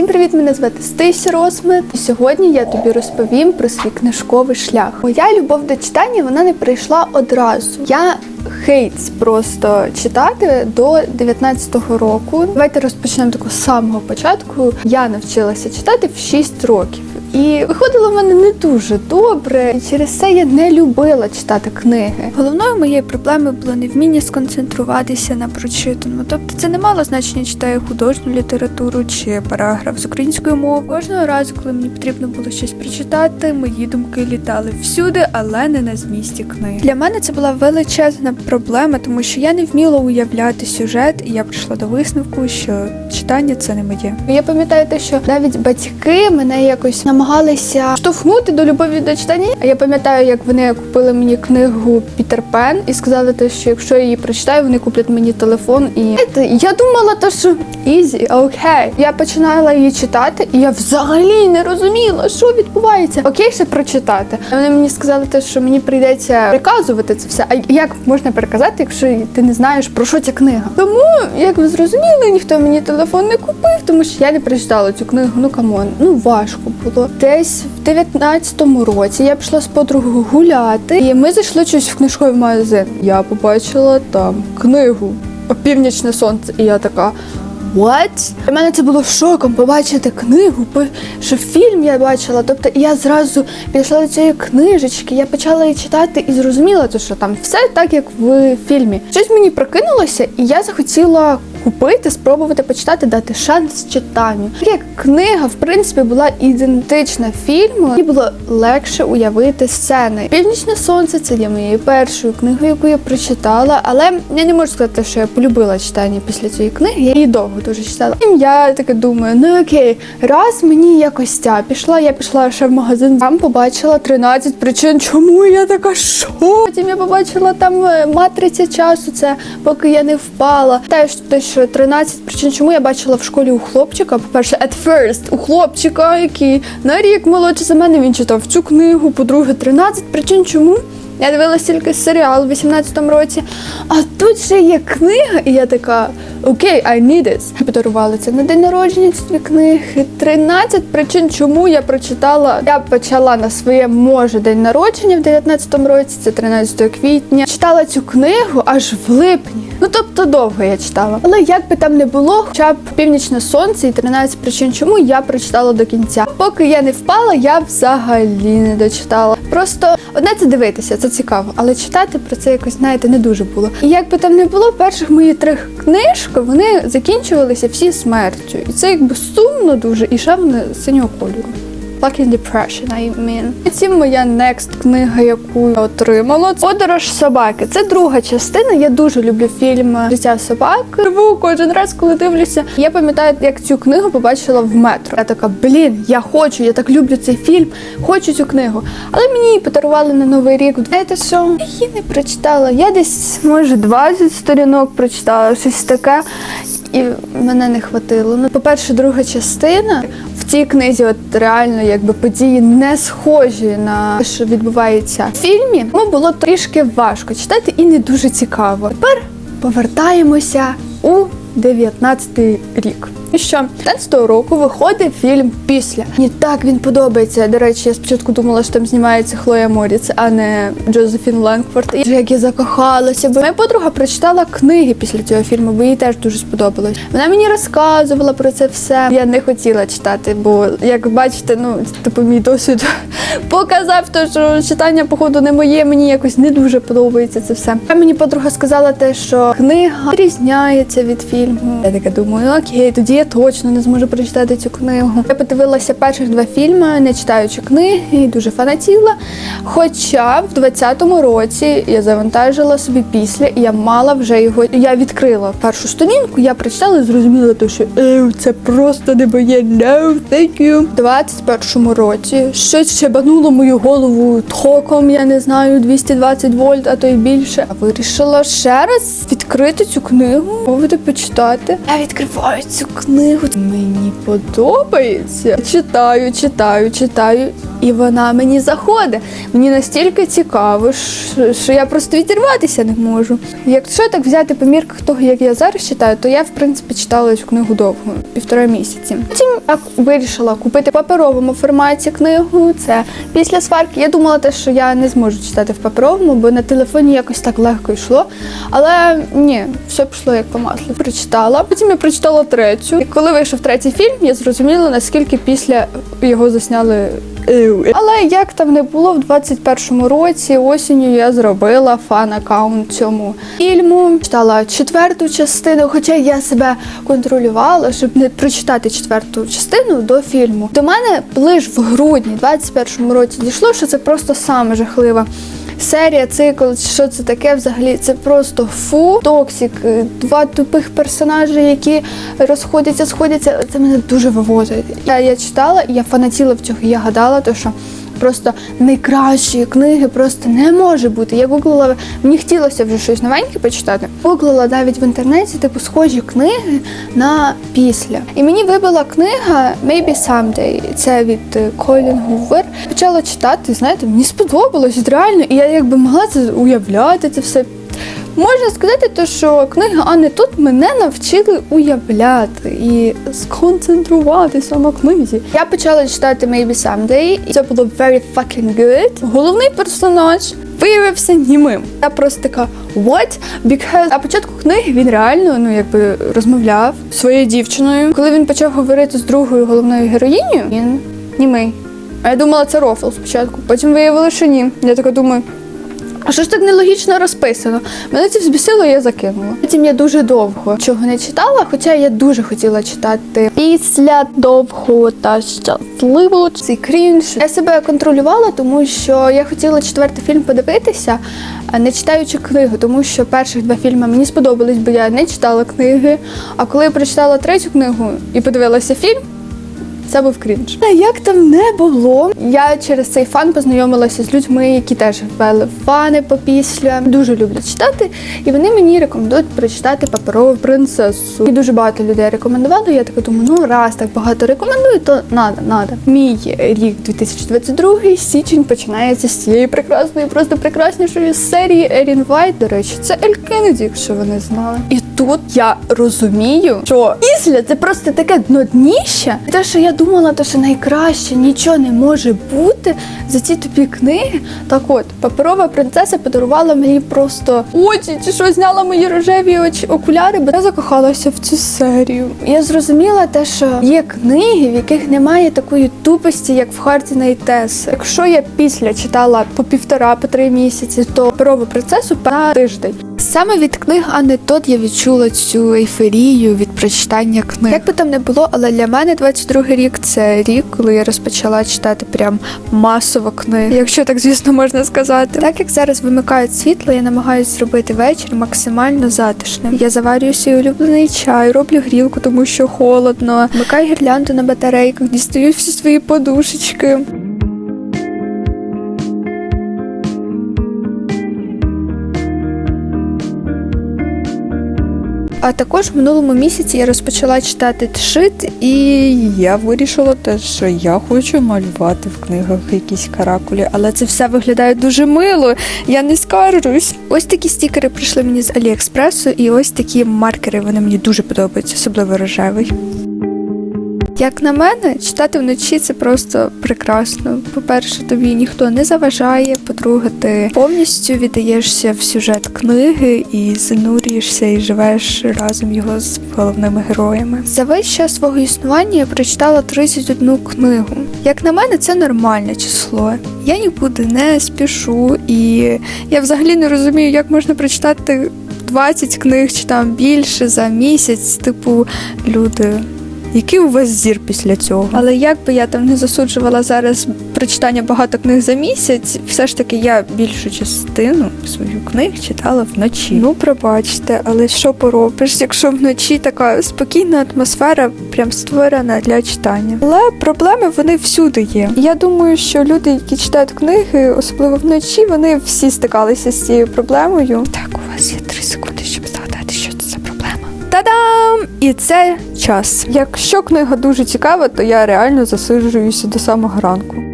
Всім привіт! Мене звати Стися Росмет. І сьогодні я тобі розповім про свій книжковий шлях. Моя любов до читання вона не прийшла одразу. Я хейтс просто читати до 19-го року. Давайте розпочнемо таку з самого початку. Я навчилася читати в 6 років. І виходило в мене не дуже добре, і через це я не любила читати книги. Головною моєю проблемою було невміння сконцентруватися на прочитаному. Тобто це не мало значення, читаю художню літературу чи параграф з української мови. Кожного разу, коли мені потрібно було щось прочитати, мої думки літали всюди, але не на змісті книги. Для мене це була величезна проблема, тому що я не вміла уявляти сюжет, і я прийшла до висновку, що читання це не моє. Я пам'ятаю те, що навіть батьки мене якось намагалися штовхнути до любові до читання. Я пам'ятаю, як вони купили мені книгу Пітер Пен і сказали, те, що якщо я її прочитаю, вони куплять мені телефон. І я думала, то що ізі, окей. Я починала її читати, і я взагалі не розуміла, що відбувається. Окей, ще прочитати. Вони мені сказали, те, що мені прийдеться приказувати це все. А як можна переказати, якщо ти не знаєш про що ця книга? Тому, як ви зрозуміли, ніхто мені телефон не купив, тому що я не прочитала цю книгу. Ну камон, ну важко було. Десь в 19-му році я пішла з подругою гуляти, і ми зайшли щось в книжковий магазин. Я побачила там книгу Північне сонце, і я така. What? Для мене це було шоком побачити книгу, що фільм я бачила. Тобто я зразу підійшла до цієї книжечки, я почала її читати і зрозуміла, що там все так, як в фільмі. Щось мені прокинулося, і я захотіла купити, спробувати почитати, дати шанс читанню. Як книга, в принципі, була ідентична фільму, мені було легше уявити сцени. Північне сонце це є моєю першою книгою, яку я прочитала, але я не можу сказати, що я полюбила читання після цієї книги. Я її довго дуже читала. І я таке думаю, ну окей, раз мені якось ця пішла, я пішла ще в магазин, там побачила 13 причин, чому я така що? Потім я побачила там е, матриця часу, це поки я не впала. Теж те, що 13 причин, чому я бачила в школі у хлопчика. По-перше, at first, у хлопчика, який на рік молодший за мене, він читав цю книгу. По-друге, 13 причин, чому. Я дивилася тільки серіал у 18-му році. А тут ще є книга, і я така: окей, I need this. Подарували це на день народження ці дві книги. 13 причин, чому я прочитала. Я почала на своє може день народження в 19-му році, це 13 квітня. Читала цю книгу аж в липні. Ну тобто довго я читала. Але як би там не було, хоча б північне сонце і 13 причин, чому я прочитала до кінця. Поки я не впала, я взагалі не дочитала. Просто одне це дивитися, це цікаво, але читати про це якось, знаєте, не дуже було. І як би там не було, перших мої три книжки вони закінчувалися всі смертю. І це якби сумно дуже, і шавне синього кольору. Fucking depression, I mean. І Це моя next книга, яку я отримала. Подорож собаки. Це друга частина. Я дуже люблю фільм Життя собак. Рву кожен раз, коли дивлюся. Я пам'ятаю, як цю книгу побачила в метро. Я така, блін, я хочу, я так люблю цей фільм, хочу цю книгу. Але мені її подарували на новий рік. Знаєте що? Я її не прочитала. Я десь, може, 20 сторінок прочитала, щось таке. І мене не хватило. Ну, по-перше, друга частина в цій книзі, от реально, якби події не схожі на те, що відбувається в фільмі. Тому було трішки важко читати і не дуже цікаво. Тепер повертаємося у 19-й рік. І що 15-го року виходить фільм після. Мені так він подобається. До речі, я спочатку думала, що там знімається Хлоя Моріц, а не Джозефін Ленкфорд. І як я закохалася, бо моя подруга прочитала книги після цього фільму, бо їй теж дуже сподобалось. Вона мені розказувала про це все. Я не хотіла читати, бо як бачите, ну типу мій досвід показав, то що читання, походу, не моє. Мені якось не дуже подобається це все. А мені подруга сказала те, що книга різняється від фільму. Я така думаю, окей, тоді я точно не зможу прочитати цю книгу. Я подивилася перших два фільми, не читаючи книги, і дуже фанатіла. Хоча в 20-му році я завантажила собі після, і я мала вже його. Я відкрила першу сторінку, я прочитала і зрозуміла, то, що «Ев, це просто не моє no, thank you. В 21-му році щось щебануло мою голову током, я не знаю, 220 вольт, а то й більше. Я вирішила ще раз відкрити цю книгу, поводи почитати. Я відкриваю цю книгу. Мені подобається. Читаю, читаю, читаю. І вона мені заходить. Мені настільки цікаво, що- я просто відірватися не можу. Якщо так взяти по мірках того, як я зараз читаю, то я в принципі читала цю книгу довго, півтора місяці. Потім я вирішила купити в паперовому форматі книгу. Це після сварки. Я думала, те, що я не зможу читати в паперовому, бо на телефоні якось так легко йшло. Але ні, все пішло як по маслу. Прочитала. Потім я прочитала третю. І коли вийшов третій фільм, я зрозуміла, наскільки після його засняли. Але як там не було, в 21-му році осінню я зробила фан-аккаунт цьому фільму. Читала четверту частину, хоча я себе контролювала, щоб не прочитати четверту частину до фільму. До мене лише в грудні 21-му році дійшло, що це просто саме жахлива. Серія, цикл, що це таке взагалі? Це просто фу, токсик, е, два тупих персонажі, які розходяться, сходяться. Це мене дуже виводить. Я, я читала, я фанатіла в цього. Я гадала, то що просто найкращої книги просто не може бути. Я гуглила, мені хотілося вже щось новеньке почитати. Гуглила навіть в інтернеті, типу, схожі книги на після. І мені вибила книга Maybe Someday. Це від е, Колін Гувер. Почала читати, знаєте, мені сподобалось реально, і я якби могла це уявляти це все. Можна сказати, то, що книга Анни тут мене навчили уявляти і сконцентруватися на книзі. Я почала читати Maybe Someday, і це було very fucking good. Головний персонаж виявився німим. Я просто така what? Because на початку книги він реально ну якби розмовляв зі своєю дівчиною. Коли він почав говорити з другою головною героїнею, він німий. А я думала, це рофл спочатку. Потім виявилося, що ні. Я така думаю. А що ж так нелогічно розписано? Мене це взбісило, я закинула. Потім я дуже довго чого не читала, хоча я дуже хотіла читати після довго та щасливо цей крінж. Я себе контролювала, тому що я хотіла четвертий фільм подивитися, не читаючи книгу, тому що перших два фільми мені сподобались, бо я не читала книги. А коли я прочитала третю книгу і подивилася фільм. Це був крінж. Та Як там не було, я через цей фан познайомилася з людьми, які теж ввели фани по після. Дуже люблять читати, і вони мені рекомендують прочитати паперову принцесу. І дуже багато людей рекомендували. Я така думаю, ну раз так багато рекомендують, то надо, надо. Мій рік 2022, січень починається з цієї прекрасної, просто прекраснішої серії Ерін Вайт. До речі, це Ель Кеннеді, якщо ви не знали. І тут я розумію, що після це просто таке днодніще. Те, що я думала, то що найкраще нічого не може бути за ці тупі книги. Так от, паперова принцеса подарувала мені просто очі, чи що зняла мої рожеві очі окуляри, бо я закохалася в цю серію. Я зрозуміла те, що є книги, в яких немає такої тупості, як в Харті Найтес. Якщо я після читала по півтора, по три місяці, то паперову принцесу на тиждень. Саме від книг Анни Тот я відчула цю ейфорію від прочитання книг. Як би там не було, але для мене 22 рік це рік, коли я розпочала читати прям масово книги, якщо так звісно можна сказати. Так як зараз вимикають світло, я намагаюся зробити вечір максимально затишним. Я заварюю свій улюблений чай, роблю грілку, тому що холодно. Вмикаю гірлянду на батарейках, дістаю всі свої подушечки. А також в минулому місяці я розпочала читати тшит, і я вирішила те, що я хочу малювати в книгах якісь каракулі, але це все виглядає дуже мило. Я не скаржусь. Ось такі стікери прийшли мені з Аліекспресу, і ось такі маркери вони мені дуже подобаються, особливо рожевий. Як на мене, читати вночі це просто прекрасно. По-перше, тобі ніхто не заважає. По-друге, ти повністю віддаєшся в сюжет книги і занурюєшся і живеш разом його з головними героями. За весь час свого існування я прочитала 31 книгу. Як на мене, це нормальне число. Я нікуди не спішу, і я взагалі не розумію, як можна прочитати 20 книг чи там більше за місяць. Типу, люди. Який у вас зір після цього? Але як би я там не засуджувала зараз прочитання багато книг за місяць, все ж таки я більшу частину свою книг читала вночі. Ну, пробачте, але що поробиш, якщо вночі така спокійна атмосфера прям створена для читання. Але проблеми вони всюди є. Я думаю, що люди, які читають книги, особливо вночі, вони всі стикалися з цією проблемою. Так, у вас є три секунди, Та-дам! І це час. Якщо книга дуже цікава, то я реально засиджуюся до самого ранку.